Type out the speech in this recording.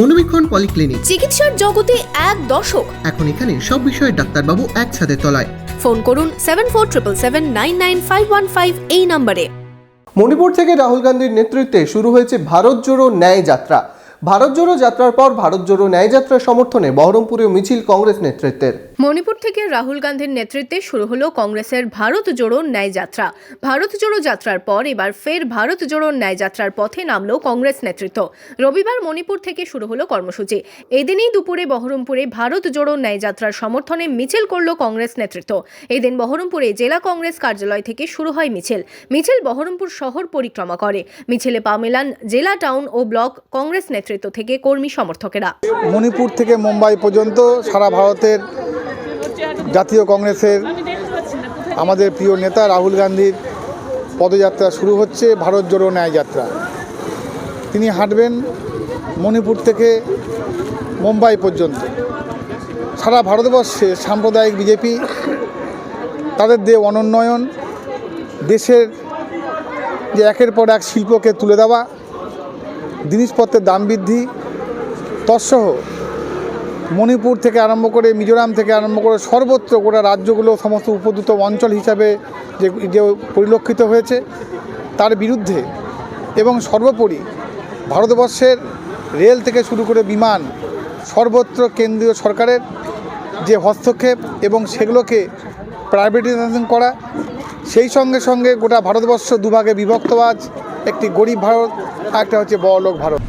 মনোবীক্ষণ polyclinic. চিকিৎসার জগতে এক দশক এখন এখানে সব বিষয়ে ডাক্তারবাবু একসাথে তলায়। ফোন করুন seven four triple seven nine nine five one five এই নম্বরে। মণিপুর থেকে রাহুল গান্ধীর নেতৃত্বে শুরু হয়েছে ভারত জোড়ো ন্যায় যাত্রা। ভারত জোড়ো যাত্রার পর ভারত জোড়ো ন্যায় যাত্রার সমর্থনে বহরমপুরে মিছিল কংগ্রেস নেতৃত্বের। মণিপুর থেকে রাহুল গান্ধীর নেতৃত্বে শুরু হলো কংগ্রেসের ভারত জোড়ো ন্যায় যাত্রা। ভারত জোড়ো যাত্রার পর এবার ফের ভারত জোড়ো ন্যায় যাত্রার পথে নামলো কংগ্রেস নেতৃত্ব। রবিবার মণিপুর থেকে শুরু হলো কর্মসূচি। এদিনই দুপুরে বহরমপুরে ভারত জোড়ো ন্যায় যাত্রার সমর্থনে মিছিল করল কংগ্রেস নেতৃত্ব। এদিন বহরমপুরে জেলা কংগ্রেস কার্যালয় থেকে শুরু হয় মিছিল। মিছিল বহরমপুর শহর পরিক্রমা করে। মিছিলে পা মেলান জেলা, টাউন ও ব্লক কংগ্রেস নেতৃত্ব থেকে কর্মী সমর্থকেরা। মণিপুর থেকে মুম্বাই পর্যন্ত সারা ভারতের জাতীয় কংগ্রেসের আমাদের প্রিয় নেতা রাহুল গান্ধীর পদযাত্রা শুরু হচ্ছে, ভারত জোড়ো ন্যায় যাত্রা। তিনি হাঁটবেন মণিপুর থেকে মুম্বাই পর্যন্ত। সারা ভারতবর্ষে সাম্প্রদায়িক বিজেপি, তাদের যে অনুন্নয়ন দেশের যে একের পর এক শিল্পকে তুলে দেওয়া জিনিসপত্রের দাম বৃদ্ধি, তৎসহ মণিপুর থেকে আরম্ভ করে মিজোরাম থেকে আরম্ভ করে সর্বত্র গোটা রাজ্যগুলো সমস্ত উপদ্রুত অঞ্চল হিসাবে যে যে পরিলক্ষিত হয়েছে, তার বিরুদ্ধে এবং সর্বোপরি ভারতবর্ষের রেল থেকে শুরু করে বিমান সর্বত্র কেন্দ্রীয় সরকারের যে হস্তক্ষেপ এবং সেগুলোকে প্রাইভেটাইজেশন করা, সেই সঙ্গে সঙ্গে গোটা ভারতবর্ষ দুভাগে বিভক্ত আজ। একটি গরিব ভারত একটা হচ্ছে বড়লোক ভারত।